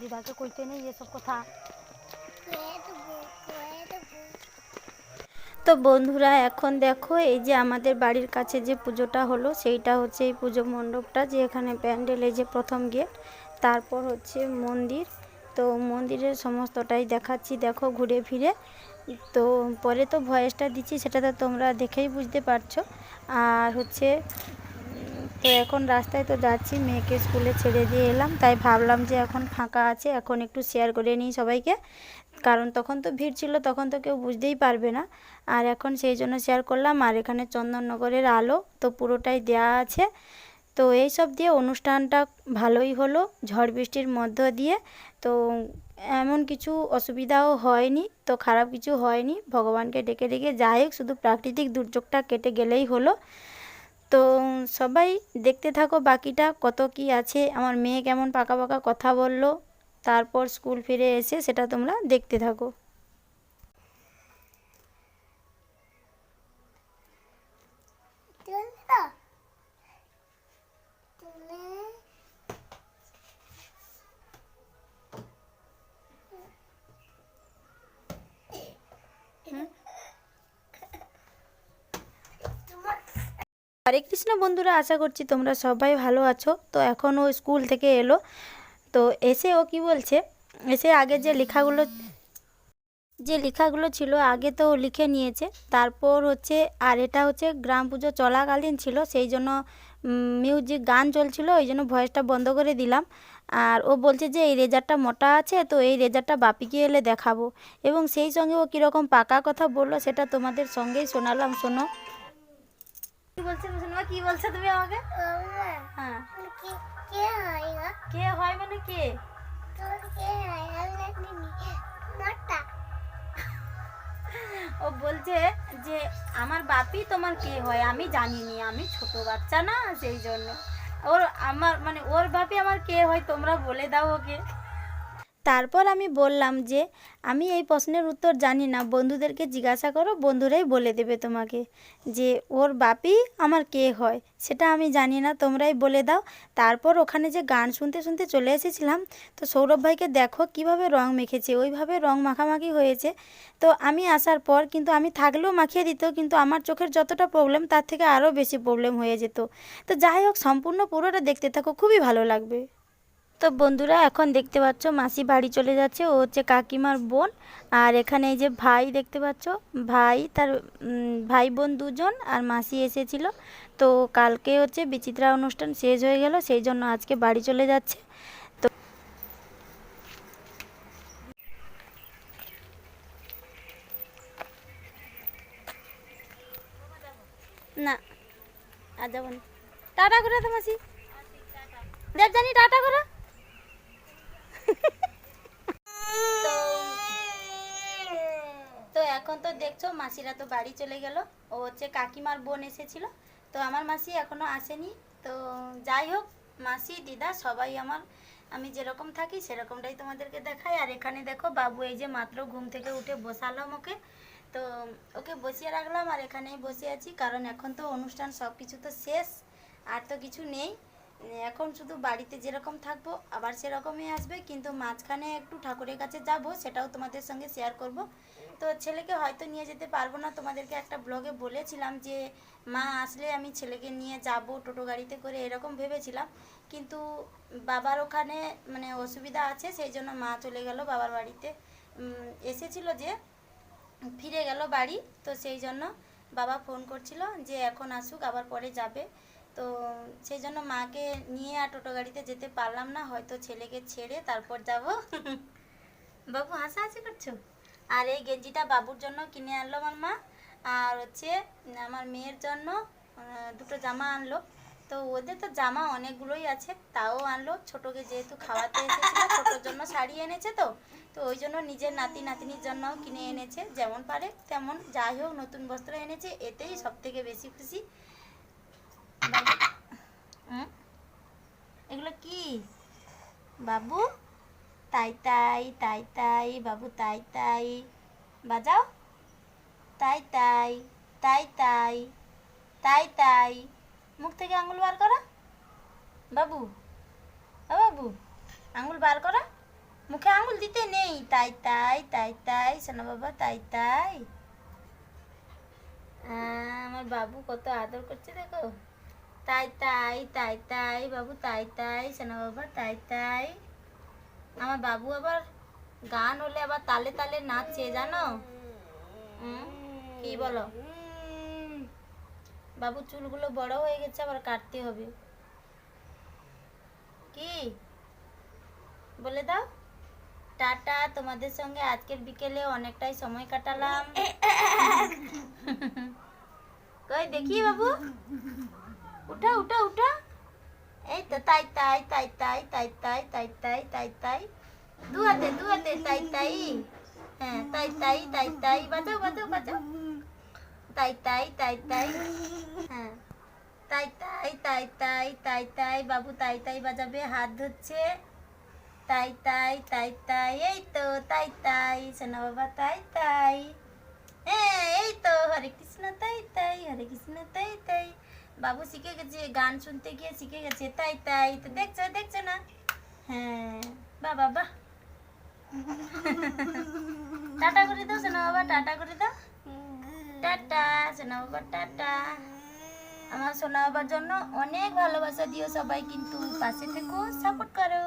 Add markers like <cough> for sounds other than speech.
দিদাকে কইতে নেই এসব কথা তো বন্ধুরা, এখন দেখো, এই যে আমাদের বাড়ির কাছে যে পুজোটা হলো, সেইটা হচ্ছে এই পুজো মণ্ডপটা, যে এখানে প্যান্ডেল যে প্রথম গেট, তারপর হচ্ছে মন্দির। তো মন্দিরের সমস্তটাই দেখাচ্ছি, দেখো, ঘুরে ফিরে। তো পরে তো ভয়েসটা দিচ্ছি সেটা তো তোমরা দেখেই বুঝতে পারছ। আর হচ্ছে তো এখন রাস্তায় তো যাচ্ছি, মেয়েকে স্কুলে ছেড়ে দিয়ে এলাম। তাই ভাবলাম যে এখন ফাঁকা আছে, এখন একটু শেয়ার করে নিই সবাইকে। কারণ তখন তো ভিড় ছিল, তখন তো কেউ বুঝতেই পারবে না। আর এখন সেই জন্য শেয়ার করলাম। আর এখানে চন্দননগরের আলো তো পুরোটাই দেয়া আছে। তো এই সব দিয়ে অনুষ্ঠানটা ভালোই হলো, ঝড় বৃষ্টির মধ্য দিয়ে। তো এমন কিছু অসুবিধাও হয়নি, তো খারাপ কিছু হয়নি। ভগবানকে ডেকে ডেকে যাই হোক, শুধু প্রাকৃতিক দুর্যোগটা কেটে গেলেই হলো। তো সবাই দেখতে থাকো বাকিটা, কত কি আছে, আমার মেয়ে কেমন পাকা পাকা কথা বলল, তারপর স্কুল ফিরে এসে সেটা তোমরা দেখতে থাকো। হরে কৃষ্ণ বন্ধুরা, আশা করছি তোমরা সবাই ভালো আছো। তো এখন ও স্কুল থেকে এলো। তো এসে ও কি বলছে, এসে আগে যে লেখাগুলো যে লেখাগুলো ছিল আগে তো লিখে নিয়েছে। তারপর হচ্ছে, আর এটা হচ্ছে গ্রাম পুজো চলাকালীন ছিল, সেই জন্য মিউজিক গান চলছিল, ওই জন্য ভয়েসটা বন্ধ করে দিলাম। আর ও বলছে যে, এই রেজারটা মোটা আছে, তো এই রেজারটা বাপিকে এলে দেখাবো। এবং সেই সঙ্গে ও কীরকম পাকা কথা বলল, সেটা তোমাদের সঙ্গেই শোনালাম, শোনো। শুনবা কি বলছো তুমি আমাকে? হ্যাঁ। কে হয় মানে কে? ও বলছে যে, আমার বাপি তোমার কে হয়? আমি জানিনি। আমি ছোট বাচ্চা না, সেই জন্য। ওর আমার মানে ওর বাপি আমার কে হয়, তোমরা বলে দাও ওকে। তারপর আমি বললাম যে, আমি এই প্রশ্নের উত্তর জানি না। বন্ধুদেরকে জিজ্ঞাসা করো, বন্ধুরাই বলে দেবে তোমাকে যে, ওর বাপি আমার কে হয়? সেটা আমি জানি না, তোমরাই বলে দাও। তারপর ওখানে যে গান শুনতে শুনতে চলে এসেছিলাম, তো সৌরভ ভাইকে দেখো কীভাবে রং মেখেছে। ওইভাবে রং মাখামাখি হয়েছে। তো আমি আসার পর কিন্তু আমি থাকলেও মাখিয়ে দিত, কিন্তু আমার চোখের যতটা প্রবলেম তার থেকে আরও বেশি প্রবলেম হয়ে যেত। তো যাই হোক, সম্পূর্ণ পুরোটা দেখতে থাকো, খুবই ভালো লাগবে। তো বন্ধুরা, এখন দেখতে পাচ্ছ মাসি বাড়ি চলে যাচ্ছে। ও হচ্ছে কাকিমার বোন। আর এখানে এই যে ভাই দেখতে পাচ্ছ, ভাই তার ভাই বোন দুজন আর মাসি এসেছিল। তো কালকে হচ্ছে বিচিত্রা অনুষ্ঠান শেষ হয়ে গেল, সেই জন্য আজকে বাড়ি চলে যাচ্ছে। তো না, আর যাব না। টাটা করে তো মাসি। দেখ জানি টাটা করো তো তো এখন তো দেখছ, মাসিরা তো বাড়ি চলে গেল। ও হচ্ছে কাকিমার বোন এসেছিল। তো আমার মাসি এখনও আসেনি। তো যাই হোক, মাসি, দিদা সবাই আমার, আমি যেরকম থাকি সেরকমটাই তোমাদেরকে দেখাই। আর এখানে দেখো, বাবু এই যে মাত্র ঘুম থেকে উঠে বসালাম ওকে তো ওকে বসিয়ে রাখলাম আর এখানেই বসে আছি। কারণ এখন তো অনুষ্ঠান সব কিছু তো শেষ, আর তো কিছু নেই। এখন শুধু বাড়িতে যেরকম থাকব, আবার সেরকমই আসবে। কিন্তু মাঝখানে একটু ঠাকুরের কাছে যাব, সেটাও তোমাদের সঙ্গে শেয়ার করব। তো ছেলেকে হয়তো নিয়ে যেতে পারব না। তোমাদেরকে একটা ব্লগে বলেছিলাম যে, মা, আসলে আমি ছেলেকে নিয়ে যাব টোটো গাড়িতে করে। এরকম ভেবেছিলাম। কিন্তু বাবার ওখানে মানে অসুবিধা আছে, সেই জন্য মা চলে গেল বাবার বাড়িতে। এসেছিল যে, ফিরে গেল বাড়ি। তো সেই জন্য বাবা ফোন করছিল যে, এখন আসুক, আবার পরে যাবে। তো সেই জন্য মাকে নিয়ে আর টোটো গাড়িতে যেতে পারলাম না। হয়তো ছেলেকে ছেড়ে তারপর যাব। <laughs> বাবু, হাসাহাসি করছ? আর এই গেঞ্জিটা বাবুর জন্য কিনে আনলো আমার মা আর হচ্ছে আমার মেয়ের জন্য দুটো জামা আনলো। তো ওদের তো জামা অনেকগুলোই আছে, তাও আনলো। ছোটোকে যেহেতু খাওয়াতে এসেছিল, ছোটোর জন্য শাড়ি এনেছে তো। তো ওই জন্য নিজের নাতি নাতিনির জন্যও কিনে এনেছে, যেমন পারে তেমন। যাই হোক, নতুন বস্ত্র এনেছে, এতেই সব থেকে বেশি খুশি? এগুলো কি? বাবু? তাই তাই তাই তাই বাবু তাই তাই বাজাও তাই তাই তাই তাই তাই তাই মুখ থেকে আঙুল বার করা বাবু বাবু আঙুল বার করা মুখে আঙুল দিতে নেই তাই তাই তাই তাই সোনা বাবা তাই তাই আমার বাবু কত আদর করছে দেখো তাই তাই তাই তাই বাবু তাই তাই সোনা বাবা তাই তাই আমার বাবু আবার গান হলে আবার তালে তালে নাচে জানো? কি বলো? বাবু চুলগুলো বড় হয়ে গেছে আবার কাটতে হবে। কি? বলে দাও। টাটা তোমাদের সঙ্গে আজকের বিকেলে অনেকটাই সময় কাটালাম। <laughs> কই দেখি বাবু। উঠা উঠা উঠা। এই তো তাই তাই তাই তাই তাই তাই তাই তাই তাই তাই দুয়াতে দুয়াতে তাই তাই হ্যাঁ তাই তাই তাই তাই বাজাও বাজাও বাজাও তাই তাই তাই তাই হ্যাঁ তাই তাই তাই তাই তাই তাই বাবু তাই তাই বাজাবে হাত ধুচ্ছে তাই তাই তাই তাই এই তো তাই তাই সোনা বাবা তাই তাই হ্যাঁ এই তো হরে কৃষ্ণ তাই তাই হরে কৃষ্ণ তাই তাই বাবু শিখে গেছে, গান শুনতে গিয়ে শিখে গেছে, তাই তাই, তো দেখছ দেখছ না? হ্যাঁ বা বাবা টাটা করে দাও, সোনা বাবা, টাটা করে দাও। টাটা, সোনা বাবা, টাটা। আমার সোনা বাবার জন্য অনেক ভালোবাসা দিও সবাই, কিন্তু পাশে থেকো সাপোর্ট করো।